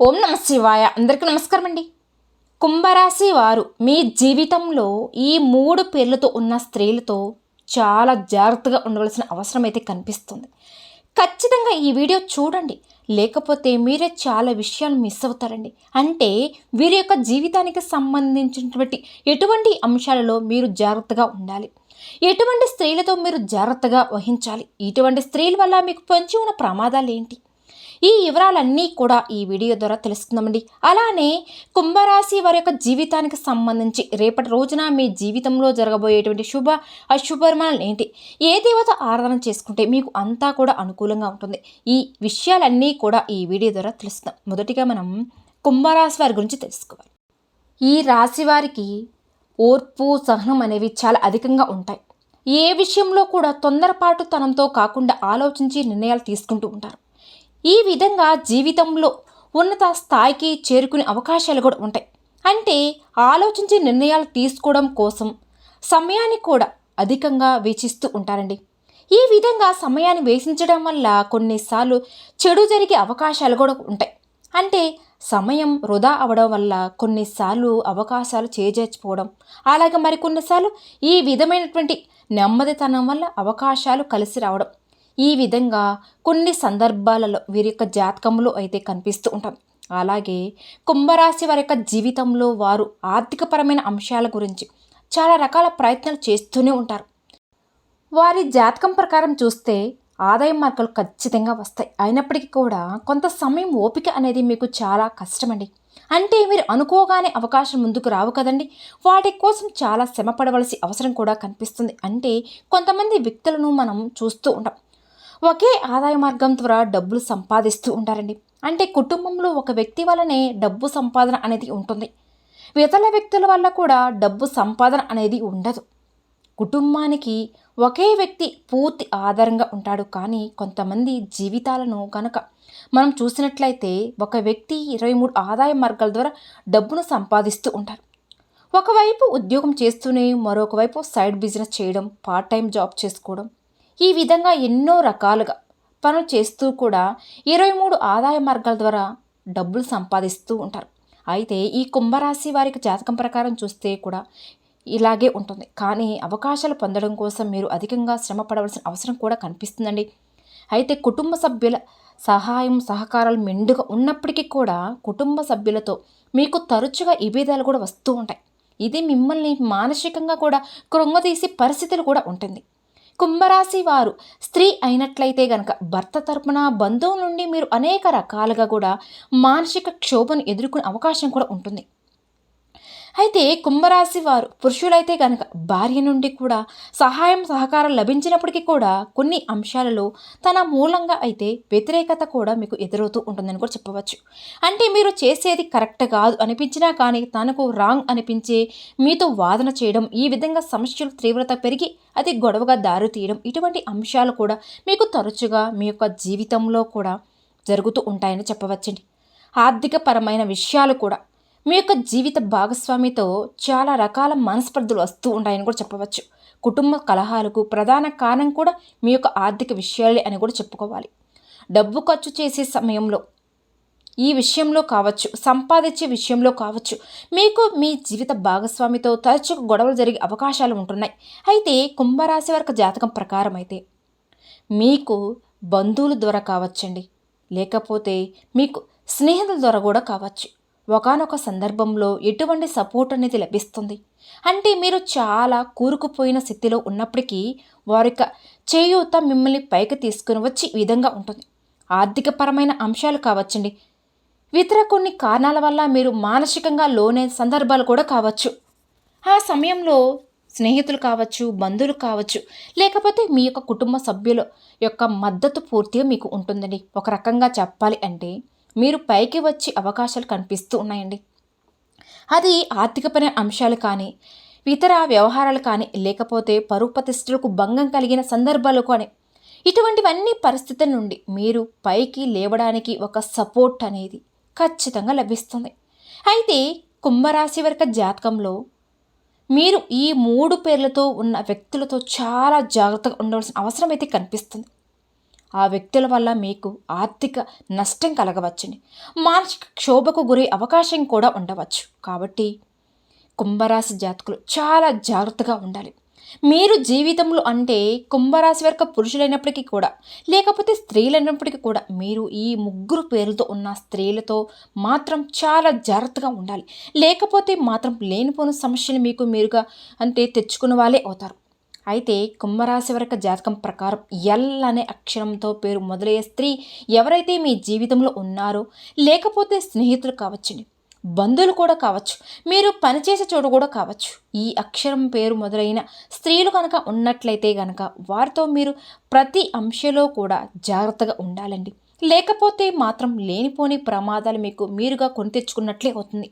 ఓం నమ శివాయ అందరికీ నమస్కారం అండి కుంభరాశి వారు మీ జీవితంలో ఈ మూడు పేర్లతో ఉన్న స్త్రీలతో చాలా జాగ్రత్తగా ఉండవలసిన అవసరం అయితే కనిపిస్తుంది. ఖచ్చితంగా ఈ వీడియో చూడండి. లేకపోతే మీరే చాలా విషయాలు మిస్ అవుతారండి. అంటే వీరి యొక్క జీవితానికి సంబంధించినటువంటి ఎటువంటి అంశాలలో మీరు జాగ్రత్తగా ఉండాలి. ఎటువంటి స్త్రీలతో మీరు జాగ్రత్తగా వహించాలి? ఇటువంటి స్త్రీల వల్ల మీకు పొంచి ఉన్న ప్రమాదాలు ఏంటి? ఈ వివరాలన్నీ కూడా ఈ వీడియో ద్వారా తెలుసుకుందామండి. అలానే కుంభరాశి వారి యొక్క జీవితానికి సంబంధించి రేపటి రోజున మీ జీవితంలో జరగబోయేటువంటి శుభ అశుభర్మాలు ఏంటి? ఏ దేవత ఆరాధన చేసుకుంటే మీకు అంతా కూడా అనుకూలంగా ఉంటుంది? ఈ విషయాలన్నీ కూడా ఈ వీడియో ద్వారా తెలుస్తున్నాం మొదటిగా మనం కుంభరాశి వారి గురించి తెలుసుకోవాలి. ఈ రాశి వారికి ఓర్పు సహనం అనేవి చాలా అధికంగా ఉంటాయి. ఏ విషయంలో కూడా తొందరపాటు తనంతో కాకుండా ఆలోచించి నిర్ణయాలు తీసుకుంటూ ఉంటారు. ఈ విధంగా జీవితంలో ఉన్నత స్థాయికి చేరుకునే అవకాశాలు కూడా ఉంటాయి. అంటే ఆలోచించి నిర్ణయాలు తీసుకోవడం కోసం సమయాన్ని కూడా అధికంగా వేచిస్తూ ఉంటారండి. ఈ విధంగా సమయాన్ని వేషించడం వల్ల కొన్నిసార్లు చెడు జరిగే అవకాశాలు కూడా ఉంటాయి. అంటే సమయం వృధా అవడం వల్ల కొన్నిసార్లు అవకాశాలు చేజేర్చిపోవడం అలాగే మరికొన్నిసార్లు ఈ విధమైనటువంటి నెమ్మదితనం వల్ల అవకాశాలు కలిసి రావడం. ఈ విధంగా కొన్ని సందర్భాలలో వీరి యొక్క జాతకంలో అయితే కనిపిస్తూ ఉంటాం. అలాగే కుంభరాశి వారి యొక్క జీవితంలో వారు ఆర్థికపరమైన అంశాల గురించి చాలా రకాల ప్రయత్నాలు చేస్తూనే ఉంటారు. వారి జాతకం ప్రకారం చూస్తే ఆదాయ మార్గాలు ఖచ్చితంగా వస్తాయి. అయినప్పటికీ కూడా కొంత సమయం ఓపిక అనేది మీకు చాలా కష్టమండి. అంటే మీరు అనుకోగానే అవకాశం ముందుకు రావు కదండి. వాటి కోసం చాలా శ్రమ పడవలసి అవసరం కూడా కనిపిస్తుంది. అంటే కొంతమంది వ్యక్తులను మనం చూస్తూ ఉంటాం. ఒకే ఆదాయ మార్గం ద్వారా డబ్బులు సంపాదిస్తూ ఉంటారండి అంటే కుటుంబంలో ఒక వ్యక్తి వల్లనే డబ్బు సంపాదన అనేది ఉంటుంది. ఇతర వ్యక్తుల వల్ల కూడా డబ్బు సంపాదన అనేది ఉండదు. కుటుంబానికి ఒకే వ్యక్తి పూర్తి ఆధారంగా ఉంటాడు. కానీ కొంతమంది జీవితాలను కనుక మనం చూసినట్లయితే ఒక వ్యక్తి ఇరవై మూడు ఆదాయ మార్గాల ద్వారా డబ్బును సంపాదిస్తూ ఉంటారు ఒకవైపు ఉద్యోగం చేస్తూనే మరొక వైపు సైడ్ బిజినెస్ చేయడం పార్ట్ టైం జాబ్ చేసుకోవడం ఈ విధంగా ఎన్నో రకాలుగా పనులు చేస్తూ కూడా ఇరవై మూడు ఆదాయ మార్గాల ద్వారా డబ్బులు సంపాదిస్తూ ఉంటారు. అయితే ఈ కుంభరాశి వారికి జాతకం ప్రకారం చూస్తే కూడా ఇలాగే ఉంటుంది. కానీ అవకాశాలు పొందడం కోసం మీరు అధికంగా శ్రమ పడవలసిన అవసరం కూడా కనిపిస్తుందండి. అయితే కుటుంబ సభ్యుల సహాయం సహకారాలు మెండుగా ఉన్నప్పటికీ కూడా కుటుంబ సభ్యులతో మీకు తరచుగా విభేదాలు కూడా వస్తూ ఉంటాయి. ఇది మిమ్మల్ని మానసికంగా కూడా కృంగతీసే పరిస్థితులు కూడా ఉంటుంది. కుంభరాశి వారు. స్త్రీ అయినట్లయితే గనక భర్త తరపున బంధువుల నుండి మీరు అనేక రకాలుగా కూడా మానసిక క్షోభను ఎదుర్కొనే అవకాశం కూడా ఉంటుంది. అయితే కుంభరాశి వారు పురుషులైతే కనుక భార్య నుండి కూడా సహాయం సహకారం లభించినప్పటికీ కూడా కొన్ని అంశాలలో తన మూలంగా అయితే వ్యతిరేకత కూడా మీకు ఎదురవుతూ ఉంటుందని కూడా చెప్పవచ్చు. అంటే మీరు చేసేది కరెక్ట్ కాదు అనిపించినా కానీ తనకు రాంగ్ అనిపించే మీతో వాదన చేయడం ఈ విధంగా సమస్యలు తీవ్రత పెరిగి అది గొడవగా దారి తీయడం ఇటువంటి అంశాలు కూడా మీకు తరచుగా మీ యొక్క జీవితంలో కూడా జరుగుతూ ఉంటాయని చెప్పవచ్చండి. ఆర్థికపరమైన విషయాలు కూడా మీ యొక్క జీవిత భాగస్వామితో చాలా రకాల మనస్పర్ధలు వస్తూ ఉంటాయని కూడా చెప్పవచ్చు. కుటుంబ కలహాలకు ప్రధాన కారణం కూడా మీ యొక్క ఆర్థిక విషయాలే అని కూడా చెప్పుకోవాలి. డబ్బు ఖర్చు చేసే సమయంలో ఈ విషయంలో కావచ్చు సంపాదించే విషయంలో కావచ్చు మీకు మీ జీవిత భాగస్వామితో తరచుగా గొడవలు జరిగే అవకాశాలు ఉంటున్నాయి. అయితే కుంభరాశి వరకు జాతకం ప్రకారం అయితే మీకు బంధువుల ద్వారా కావచ్చండి. లేకపోతే మీకు స్నేహితుల ద్వారా కూడా కావచ్చు. ఒకనొక సందర్భంలో ఎటువంటి సపోర్ట్ అనేది లభిస్తుంది? అంటే మీరు చాలా కూరుకుపోయిన స్థితిలో ఉన్నప్పటికీ వారి యొక్క చేయూత మిమ్మల్ని పైకి తీసుకుని వచ్చి ఈ విధంగా ఉంటుంది. ఆర్థికపరమైన అంశాలు కావచ్చండి. ఇతర కొన్ని కారణాల వల్ల మీరు మానసికంగా లోనే సందర్భాలు కూడా కావచ్చు. ఆ సమయంలో స్నేహితులు కావచ్చు బంధువులు కావచ్చు లేకపోతే మీ యొక్క కుటుంబ సభ్యుల యొక్క మద్దతు పూర్తిగా మీకు ఉంటుందండి. ఒక రకంగా చెప్పాలి అంటే మీరు పైకి వచ్చే అవకాశాలు కనిపిస్తూ ఉన్నాయండి. అది ఆర్థికపరమైన అంశాలు కానీ ఇతర వ్యవహారాలు కానీ లేకపోతే పరువు ప్రతిష్టలకు భంగం కలిగిన సందర్భాలు కానీ ఇటువంటివన్నీ పరిస్థితుల నుండి మీరు పైకి లేవడానికి ఒక సపోర్ట్ అనేది ఖచ్చితంగా లభిస్తుంది. అయితే కుంభరాశి వర్గ జాతకంలో మీరు ఈ మూడు పేర్లతో ఉన్న వ్యక్తులతో చాలా జాగ్రత్తగా ఉండవలసిన అవసరం అయితే కనిపిస్తుంది. ఆ వ్యక్తుల వల్ల మీకు ఆర్థిక నష్టం కలగవచ్చుని. మానసిక క్షోభకు గురి అవకాశం కూడా ఉండవచ్చు. కాబట్టి కుంభరాశి జాతకులు చాలా జాగ్రత్తగా ఉండాలి. మీరు జీవితంలో అంటే కుంభరాశి వరకు పురుషులైనప్పటికీ కూడా లేకపోతే స్త్రీలైనప్పటికీ కూడా మీరు ఈ ముగ్గురు పేర్లతో ఉన్న స్త్రీలతో మాత్రం చాలా జాగ్రత్తగా ఉండాలి. లేకపోతే మాత్రం లేనిపోని సమస్యలు మీకు మీరుగా అంటే తెచ్చుకున్న వాళ్ళే అవుతారు. అయితే కుంభరాశి వరకు జాతకం ప్రకారం ఎల్ అనే అక్షరంతో పేరు మొదలయ్యే స్త్రీ ఎవరైతే మీ జీవితంలో ఉన్నారో లేకపోతే స్నేహితులు కావచ్చుని బంధువులు కూడా కావచ్చు మీరు పనిచేసే చోటు కూడా కావచ్చు ఈ అక్షరం పేరు మొదలైన స్త్రీలు కనుక ఉన్నట్లయితే కనుక వారితో మీరు ప్రతి అంశంలో కూడా జాగ్రత్తగా ఉండాలండి. లేకపోతే మాత్రం లేనిపోని ప్రమాదాలు మీకు మీరుగా కొని తెచ్చుకున్నట్లే అవుతుంది.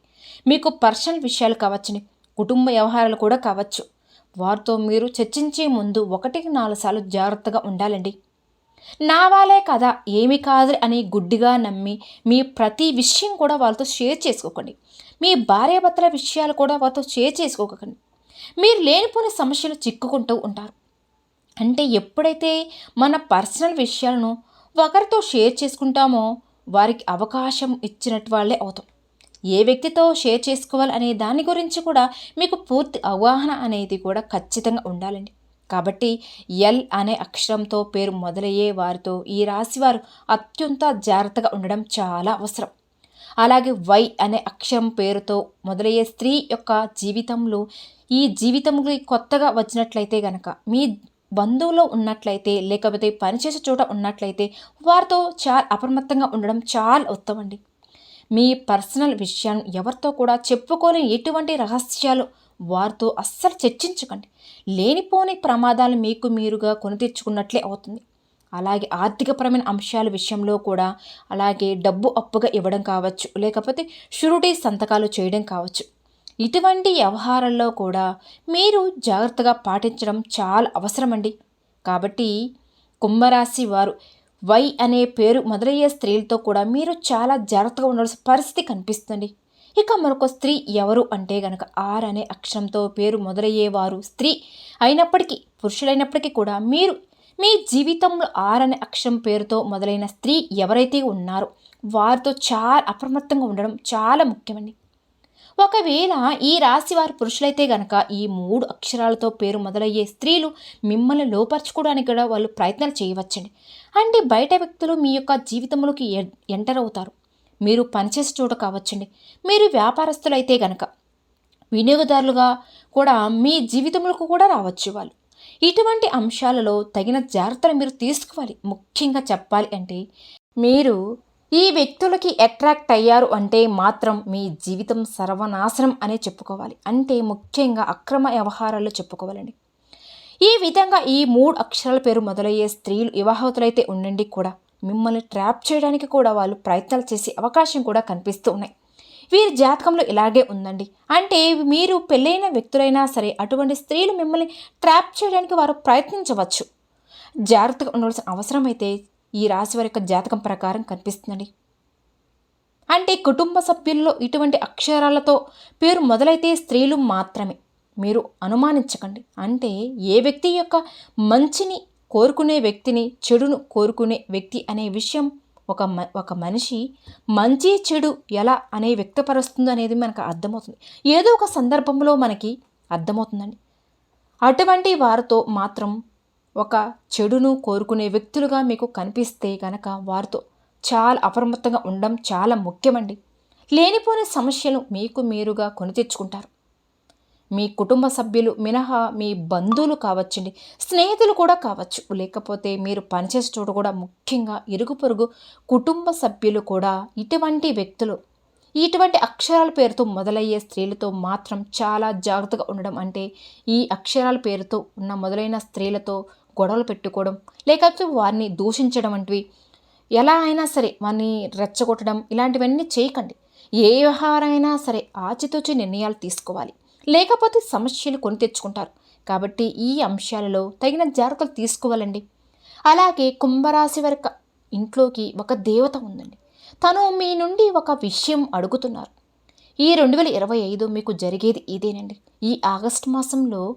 మీకు పర్సనల్ విషయాలు కావచ్చుని కుటుంబ వ్యవహారాలు కూడా కావచ్చు వారితో మీరు చర్చించే ముందు ఒకటికి నాలుగు సార్లు జాగ్రత్తగా ఉండాలండి. నా వాళ్ళే కదా ఏమి కాదు అని గుడ్డిగా నమ్మి మీ ప్రతి విషయం కూడా వాళ్ళతో షేర్ చేసుకోకండి. మీ భార్యాభర్తల విషయాలు కూడా వారితో షేర్ చేసుకోకండి. మీరు లేనిపోని సమస్యలు చిక్కుకుంటూ ఉంటారు. అంటే ఎప్పుడైతే మన పర్సనల్ విషయాలను ఒకరితో షేర్ చేసుకుంటామో వారికి అవకాశం ఇచ్చినట్టు వాళ్ళే అవుతాం. ఏ వ్యక్తితో షేర్ చేసుకోవాలి అనే దాని గురించి కూడా మీకు పూర్తి అవగాహన అనేది కూడా ఖచ్చితంగా ఉండాలండి. కాబట్టి ఎల్ అనే అక్షరంతో పేరు మొదలయ్యే వారితో ఈ రాశి వారు అత్యంత జాగ్రత్తగా ఉండడం చాలా అవసరం. అలాగే వై అనే అక్షరం పేరుతో మొదలయ్యే స్త్రీ యొక్క జీవితంలో ఈ జీవితంలో కొత్తగా వచ్చినట్లయితే గనక మీ బంధువులో ఉన్నట్లయితే లేకపోతే పనిచేసే చోట ఉన్నట్లయితే వారితో చాలా అప్రమత్తంగా ఉండడం చాలా ఉత్తమండి. మీ పర్సనల్ విషయం ఎవరితో కూడా చెప్పుకోని ఎటువంటి రహస్యాలు వారితో అస్సలు చర్చించకండి. లేనిపోని ప్రమాదాలు మీకు మీరుగా కొని తెచ్చుకున్నట్లే అవుతుంది. అలాగే ఆర్థికపరమైన అంశాల విషయంలో కూడా అలాగే డబ్బు అప్పుగా ఇవ్వడం కావచ్చు లేకపోతే షూరిటీ సంతకాలు చేయడం కావచ్చు. ఇటువంటి వ్యవహారాల్లో కూడా మీరు జాగ్రత్తగా పాటించడం చాలా అవసరమండి. కాబట్టి కుంభరాశి వారు వై అనే పేరు మొదలయ్యే స్త్రీలతో కూడా మీరు చాలా జాగ్రత్తగా ఉండాల్సిన పరిస్థితి కనిపిస్తుంది. ఇక మరొక స్త్రీ ఎవరు అంటే గనక ఆర్ అనే అక్షరంతో పేరు మొదలయ్యేవారు స్త్రీ అయినప్పటికీ పురుషులైనప్పటికీ కూడా మీరు మీ జీవితంలో ఆర్ అనే అక్షరం పేరుతో మొదలైన స్త్రీ ఎవరైతే ఉన్నారో వారితో చాలా అప్రమత్తంగా ఉండడం చాలా ముఖ్యమండి. ఒకవేళ ఈ రాశి వారి పురుషులైతే గనక ఈ మూడు అక్షరాలతో పేరు మొదలయ్యే స్త్రీలు మిమ్మల్ని లోపరచుకోవడానికి కూడా వాళ్ళు ప్రయత్నాలు చేయవచ్చండి. అంటే బయట వ్యక్తులు మీ యొక్క జీవితంలోకి ఎంటర్ అవుతారు. మీరు పనిచేసే చోట కావచ్చండి. మీరు వ్యాపారస్తులైతే గనక వినియోగదారులుగా కూడా మీ జీవితంలోకి కూడా రావచ్చు వాళ్ళు. ఇటువంటి అంశాలలో తగిన జాగ్రత్తలు మీరు తీసుకోవాలి. ముఖ్యంగా చెప్పాలి అంటే మీరు ఈ వ్యక్తులకి అట్రాక్ట్ అయ్యారు అంటే మాత్రం మీ జీవితం సర్వనాశనం అనే చెప్పుకోవాలి. అంటే ముఖ్యంగా అక్రమ వ్యవహారాల్లో చెప్పుకోవాలండి. ఈ విధంగా ఈ మూడు అక్షరాల పేరు మొదలయ్యే స్త్రీలు వివాహతులైతే ఉండండి కూడా. మిమ్మల్ని ట్రాప్ చేయడానికి కూడా వాళ్ళు ప్రయత్నాలు చేసే అవకాశం కూడా కనిపిస్తూ ఉన్నాయి. వీరి జాతకంలో ఇలాగే ఉందండి. అంటే మీరు పెళ్ళైన వ్యక్తులైనా సరే అటువంటి స్త్రీలు మిమ్మల్ని ట్రాప్ చేయడానికి వారు ప్రయత్నించవచ్చు. జాగ్రత్తగా ఉండవలసిన అవసరం అయితే ఈ రాశి వారి యొక్క జాతకం ప్రకారం కనిపిస్తుందండి. అంటే కుటుంబ సభ్యుల్లో ఇటువంటి అక్షరాలతో పేరు మొదలైతే స్త్రీలు మాత్రమే. మీరు అనుమానించకండి. అంటే ఏ వ్యక్తి యొక్క మంచిని కోరుకునే వ్యక్తిని చెడును కోరుకునే వ్యక్తి అనే విషయం ఒక మ ఒక మనిషి మంచి చెడు ఎలా అనే వ్యక్తపరుస్తుంది అనేది మనకు అర్థమవుతుంది. ఏదో ఒక సందర్భంలో మనకి అర్థమవుతుందండి. అటువంటి వారితో మాత్రం ఒక చెడును కోరుకునే వ్యక్తులుగా మీకు కనిపిస్తే కనుక వారితో చాలా అప్రమత్తంగా ఉండడం చాలా ముఖ్యమండి. లేనిపోని సమస్యలు మీకు మీరుగా కొని తెచ్చుకుంటారు. మీ కుటుంబ సభ్యులు మినహా మీ బంధువులు కావచ్చండి. స్నేహితులు కూడా కావచ్చు. లేకపోతే మీరు పనిచేసే చోటు కూడా ముఖ్యంగా ఇరుగు పొరుగు కుటుంబ సభ్యులు కూడా ఇటువంటి వ్యక్తులు ఇటువంటి అక్షరాల పేరుతో మొదలయ్యే స్త్రీలతో మాత్రం చాలా జాగ్రత్తగా ఉండడం అంటే ఈ అక్షరాల పేరుతో ఉన్న మొదలైన స్త్రీలతో గొడవలు పెట్టుకోవడం లేకపోతే వారిని దూషించడం వంటివి. ఎలా అయినా సరే వారిని రెచ్చగొట్టడం ఇలాంటివన్నీ చేయకండి. ఏ వ్యవహారమైనా సరే ఆచితూచి నిర్ణయాలు తీసుకోవాలి. లేకపోతే సమస్యలు కొని తెచ్చుకుంటారు. కాబట్టి ఈ అంశాలలో తగిన జాగ్రత్తలు తీసుకోవాలండి. అలాగే కుంభరాశి వరకు ఇంట్లోకి ఒక దేవత ఉందండి. తను మీ నుండి ఒక విషయం అడుగుతున్నారు. ఈ రెండు వేల ఇరవై ఐదు మీకు జరిగేది ఇదేనండి. ఈ ఆగస్టు మాసంలో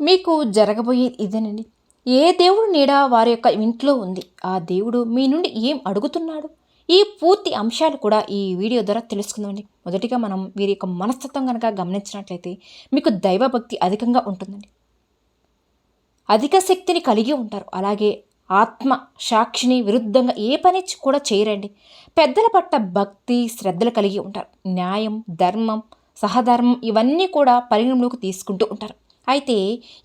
మీకు జరగబోయేది ఇదేనండి. ఏ దేవుడు నీడ వారి యొక్క ఇంట్లో ఉంది? ఆ దేవుడు మీ నుండి ఏం అడుగుతున్నాడు? ఈ పూర్తి అంశాలు కూడా ఈ వీడియో ద్వారా తెలుసుకుందామండి. మొదటిగా మనం వీరి యొక్క మనస్తత్వం కనుక గమనించినట్లయితే మీకు దైవభక్తి అధికంగా ఉంటుందండి. అధిక శక్తిని కలిగి ఉంటారు. అలాగే ఆత్మ సాక్షిని విరుద్ధంగా ఏ పని కూడా చేయరండి. పెద్దల పట్ల భక్తి శ్రద్ధలు కలిగి ఉంటారు. న్యాయం ధర్మం సహధర్మం ఇవన్నీ కూడా పరిగణలోకి తీసుకుంటూ ఉంటారు. అయితే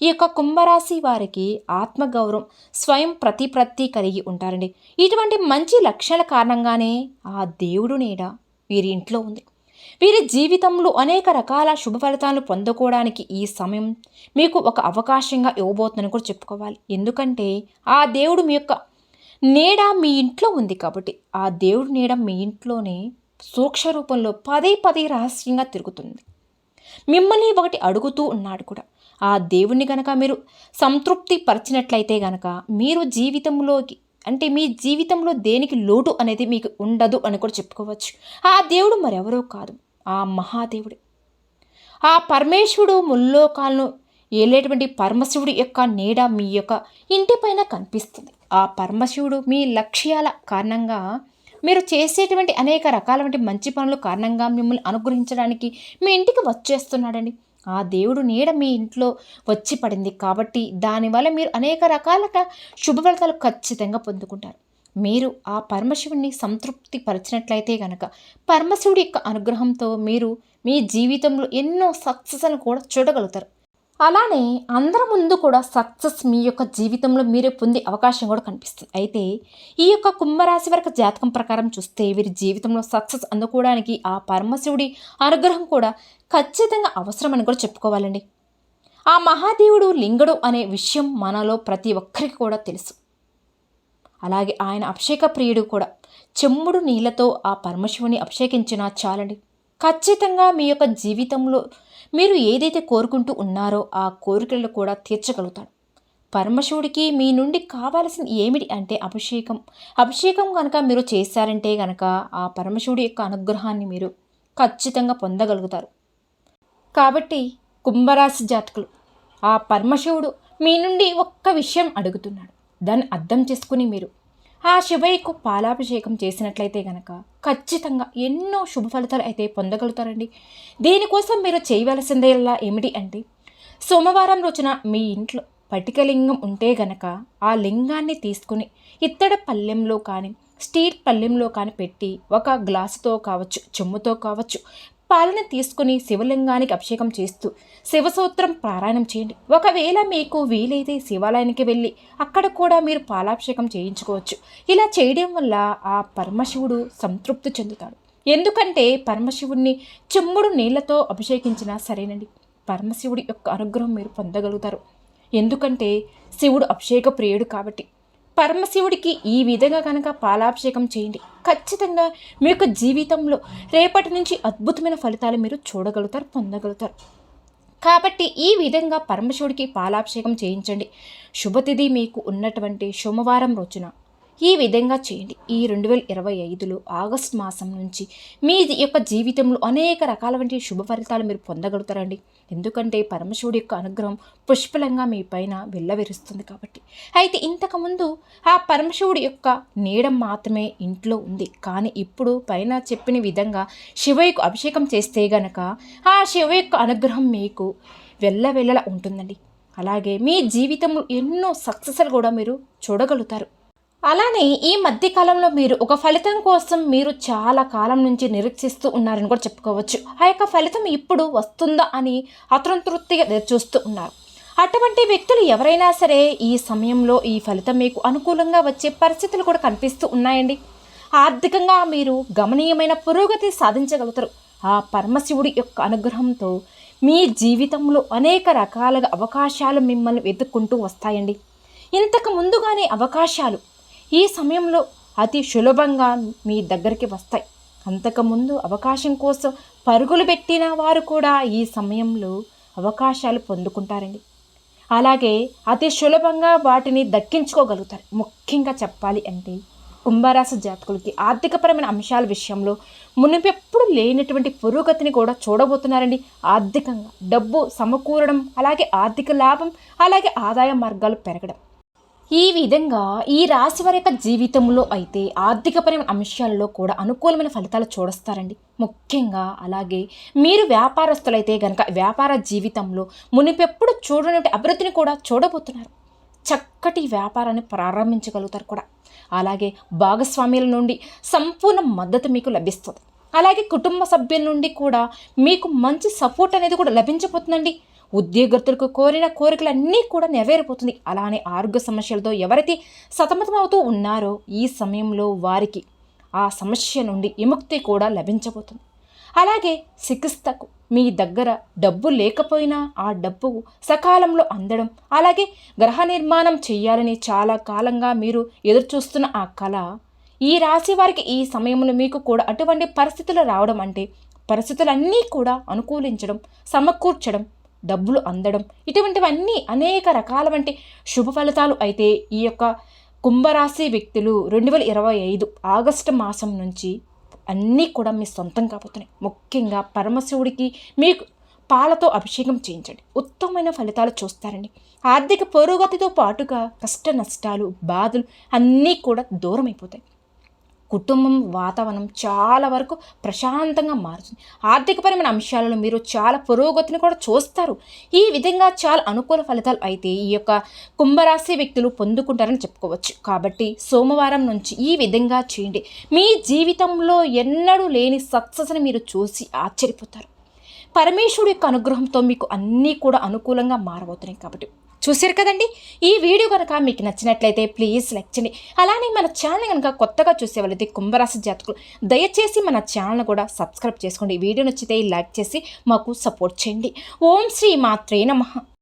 ఈ యొక్క కుంభరాశి వారికి ఆత్మగౌరవం స్వయం ప్రతిప్రత్తి కలిగి ఉంటారండి. ఇటువంటి మంచి లక్షణాల కారణంగానే ఆ దేవుడు నీడ వీరి ఇంట్లో ఉంది. వీరి జీవితంలో అనేక రకాల శుభ ఫలితాలను పొందుకోవడానికి ఈ సమయం మీకు ఒక అవకాశంగా ఇవ్వబోతుందని కూడా చెప్పుకోవాలి. ఎందుకంటే ఆ దేవుడు మీ యొక్క నీడ మీ ఇంట్లో ఉంది కాబట్టి ఆ దేవుడు నీడ మీ ఇంట్లోనే సూక్ష్మ రూపంలో పదే పదే రహస్యంగా తిరుగుతుంది. మిమ్మల్ని ఒకటి అడుగుతూ ఉన్నాడు కూడా. ఆ దేవుణ్ణి గనక మీరు సంతృప్తి పరిచినట్లయితే గనక మీరు జీవితంలోకి అంటే మీ జీవితంలో దేనికి లోటు అనేది మీకు ఉండదు అని కూడా చెప్పుకోవచ్చు. ఆ దేవుడు మరెవరో కాదు. ఆ మహాదేవుడు. ఆ పరమేశ్వరుడు ముల్లోకాలను ఏలేటువంటి పరమశివుడి యొక్క నీడ మీ యొక్క ఇంటిపైన కనిపిస్తుంది. ఆ పరమశివుడు మీ లక్ష్యాల కారణంగా మీరు చేసేటువంటి అనేక రకాలవంటి మంచి పనుల కారణంగా మిమ్మల్ని అనుగ్రహించడానికి మీ ఇంటికి వచ్చేస్తున్నాడండి. ఆ దేవుడు నీడ మీ ఇంట్లో వచ్చి పడింది కాబట్టి దానివల్ల మీరు అనేక రకాల శుభ ఫలితాలు ఖచ్చితంగా పొందుకుంటారు. మీరు ఆ పరమశివుడిని సంతృప్తి పరిచినట్లయితే గనక పరమశివుడి యొక్క అనుగ్రహంతో మీరు మీ జీవితంలో ఎన్నో సక్సెస్లను కూడా చూడగలుగుతారు. అలానే అందరి ముందు కూడా సక్సెస్ మీ యొక్క జీవితంలో మీరే పొందే అవకాశం కూడా కనిపిస్తుంది. అయితే ఈ యొక్క కుంభరాశి వరకు జాతకం ప్రకారం చూస్తే వీరి జీవితంలో సక్సెస్ అందుకోవడానికి ఆ పరమశివుడి అనుగ్రహం కూడా ఖచ్చితంగా అవసరమని కూడా చెప్పుకోవాలండి. ఆ మహాదేవుడు లింగడు అనే విషయం మనలో ప్రతి ఒక్కరికి కూడా తెలుసు. అలాగే ఆయన అభిషేక ప్రియుడు కూడా చెమ్ముడు నీళ్ళతో ఆ పరమశివుని అభిషేకించినా చాలండి. ఖచ్చితంగా మీ యొక్క జీవితంలో మీరు ఏదైతే కోరుకుంటూ ఉన్నారో ఆ కోరికలను కూడా తీర్చగలుగుతాడు. పరమశివుడికి మీ నుండి కావాల్సిన ఏమిటి అంటే అభిషేకం. అభిషేకం కనుక మీరు చేశారంటే కనుక ఆ పరమశివుడి యొక్క అనుగ్రహాన్ని మీరు ఖచ్చితంగా పొందగలుగుతారు. కాబట్టి కుంభరాశి జాతకులు ఆ పరమశివుడు మీ నుండి ఒక్క విషయం అడుగుతున్నాడు. దాన్ని అర్థం చేసుకుని మీరు ఆ శివయ్యకు పాలాభిషేకం చేసినట్లయితే గనక ఖచ్చితంగా ఎన్నో శుభ ఫలితాలు అయితే పొందగలుగుతారండి. దీనికోసం మీరు చేయవలసిందేలా ఏమిటి అంటే సోమవారం రోజున మీ ఇంట్లో పటికలింగం ఉంటే గనక ఆ లింగాన్ని తీసుకుని ఇత్తడ పల్లెంలో కానీ స్టీల్ పల్లెంలో కానీ పెట్టి ఒక గ్లాసుతో కావచ్చు చెమ్ముతో కావచ్చు పాలన తీసుకుని శివలింగానికి అభిషేకం చేస్తూ శివసూత్రం పారాయణం చేయండి. ఒకవేళ మీకు వీలైతే శివాలయానికి వెళ్ళి అక్కడ కూడా మీరు పాలాభిషేకం చేయించుకోవచ్చు. ఇలా చేయడం వల్ల ఆ పరమశివుడు సంతృప్తి చెందుతాడు. ఎందుకంటే పరమశివుడిని చెమ్ముడు నీళ్ళతో అభిషేకించినా సరేనండి. పరమశివుడి యొక్క అనుగ్రహం మీరు పొందగలుగుతారు. ఎందుకంటే శివుడు అభిషేక ప్రియుడు కాబట్టి. పరమశివుడికి ఈ విధంగా కనుక పాలాభిషేకం చేయండి. ఖచ్చితంగా మీ యొక్క జీవితంలో రేపటి నుంచి అద్భుతమైన ఫలితాలు మీరు చూడగలుగుతారు పొందగలుగుతారు. కాబట్టి ఈ విధంగా పరమశివుడికి పాలాభిషేకం చేయించండి. శుభతిథి మీకు ఉన్నటువంటి సోమవారం రోజున. ఈ విధంగా చేయండి. ఈ రెండు వేల ఇరవై ఐదులో ఆగస్ట్ మాసం నుంచి మీ యొక్క జీవితంలో అనేక రకాల వంటి శుభ ఫలితాలు మీరు పొందగలుగుతారండి. ఎందుకంటే పరమశివుడి యొక్క అనుగ్రహం పుష్పలంగా మీ పైన వెళ్ళవిరుస్తుంది కాబట్టి. అయితే ఇంతకుముందు ఆ పరమశివుడి యొక్క నీడం మాత్రమే ఇంట్లో ఉంది. కానీ ఇప్పుడు పైన చెప్పిన విధంగా శివయ్యకు అభిషేకం చేస్తే గనక ఆ శివ యొక్క అనుగ్రహం మీకు వెళ్ళవెళ్ళలా ఉంటుందండి. అలాగే మీ జీవితంలో ఎన్నో సక్సెస్లు కూడా మీరు చూడగలుగుతారు. అలానే ఈ మధ్య కాలంలో మీరు ఒక ఫలితం కోసం మీరు చాలా కాలం నుంచి నిరీక్షిస్తూ ఉన్నారని కూడా చెప్పుకోవచ్చు. ఆ యొక్క ఫలితం ఇప్పుడు వస్తుందా అని అతృంతృప్తిగా చూస్తూ ఉన్నారు. అటువంటి వ్యక్తులు ఎవరైనా సరే ఈ సమయంలో ఈ ఫలితం మీకు అనుకూలంగా వచ్చే పరిస్థితులు కూడా కనిపిస్తూ ఉన్నాయండి. ఆర్థికంగా మీరు గమనీయమైన పురోగతి సాధించగలుగుతారు. ఆ పరమశివుడి యొక్క అనుగ్రహంతో మీ జీవితంలో అనేక రకాలుగా అవకాశాలు మిమ్మల్ని వెతుక్కుంటూ వస్తాయండి. ఇంతకు ముందుగానే అవకాశాలు ఈ సమయంలో అతి సులభంగా మీ దగ్గరికి వస్తాయి. అంతకుముందు అవకాశం కోసం పరుగులు పెట్టిన వారు కూడా ఈ సమయంలో అవకాశాలు పొందుకుంటారండి. అలాగే అతి సులభంగా వాటిని దక్కించుకోగలుగుతారు. ముఖ్యంగా చెప్పాలి అంటే కుంభరాశి జాతకులకి ఆర్థికపరమైన అంశాల విషయంలో మునిపెప్పుడు లేనటువంటి పురోగతిని కూడా చూడబోతున్నారండి. ఆర్థికంగా డబ్బు సమకూరడం అలాగే ఆర్థిక లాభం అలాగే ఆదాయ మార్గాలు పెరగడం. ఈ విధంగా ఈ రాశి వారి యొక్క జీవితంలో అయితే ఆర్థికపరమైన అంశాల్లో కూడా అనుకూలమైన ఫలితాలు చూడస్తారండి. ముఖ్యంగా అలాగే మీరు వ్యాపారస్తులైతే గనక వ్యాపార జీవితంలో మునిపెప్పుడు చూడనటువంటి అభివృద్ధిని కూడా చూడబోతున్నారు. చక్కటి వ్యాపారాన్ని ప్రారంభించగలుగుతారు కూడా. అలాగే భాగస్వామ్యుల నుండి సంపూర్ణ మద్దతు మీకు లభిస్తుంది. అలాగే కుటుంబ సభ్యుల నుండి కూడా మీకు మంచి సపోర్ట్ అనేది కూడా లభించబోతుందండి. ఉద్యోగస్తులకు కోరిన కోరికలన్నీ కూడా నెరవేరిపోతుంది. అలానే ఆరోగ్య సమస్యలతో ఎవరైతే సతమతమవుతూ ఉన్నారో ఈ సమయంలో వారికి ఆ సమస్య నుండి విముక్తి కూడా లభించబోతుంది. అలాగే చికిత్సకు మీ దగ్గర డబ్బు లేకపోయినా ఆ డబ్బు సకాలంలో అందడం అలాగే గ్రహ నిర్మాణం చేయాలని చాలా కాలంగా మీరు ఎదురుచూస్తున్న ఆ కళ ఈ రాశి వారికి ఈ సమయంలో మీకు కూడా అటువంటి పరిస్థితులు రావడం అంటే పరిస్థితులన్నీ కూడా అనుకూలించడం సమకూర్చడం డబ్బులు అందడం. ఇటువంటివన్నీ అనేక రకాల వంటి శుభ ఫలితాలు అయితే ఈ యొక్క కుంభరాశి వ్యక్తులు రెండు వేల ఇరవై ఐదు ఆగస్టు మాసం నుంచి అన్నీ కూడా మీ సొంతం కాబోతున్నాయి. ముఖ్యంగా పరమశివుడికి మీకు పాలతో అభిషేకం చేయించండి. ఉత్తమమైన ఫలితాలు చూస్తారండి. ఆర్థిక పురోగతితో పాటుగా కష్ట నష్టాలు బాధలు అన్నీ కూడా దూరం అయిపోతాయి కుటుంబం వాతావరణం చాలా వరకు ప్రశాంతంగా మారుతుంది. ఆర్థికపరమైన అంశాలలో మీరు చాలా పురోగతిని కూడా చూస్తారు. ఈ విధంగా చాలా అనుకూల ఫలితాలు అయితే ఈ యొక్క కుంభరాశి వ్యక్తులు పొందుకుంటారని చెప్పుకోవచ్చు. కాబట్టి సోమవారం నుంచి ఈ విధంగా చేయండి. మీ జీవితంలో ఎన్నడూ లేని సక్సెస్ని మీరు చూసి ఆశ్చర్యపోతారు. పరమేశ్వరుడు యొక్క అనుగ్రహంతో మీకు అన్నీ కూడా అనుకూలంగా మారబోతున్నాయి కాబట్టి చూశారు కదండి? ఈ వీడియో కనుక మీకు నచ్చినట్లయితే ప్లీజ్ లైక్ చేయండి. అలానే మన ఛానల్ కనుక కొత్తగా చూసే వాళ్ళైతే కుంభరాశి జాతకులు దయచేసి మన ఛానల్ కూడా సబ్స్క్రైబ్ చేసుకోండి. వీడియో నచ్చితే లైక్ చేసి మాకు సపోర్ట్ చేయండి. ఓం శ్రీ మాత్రే నమ.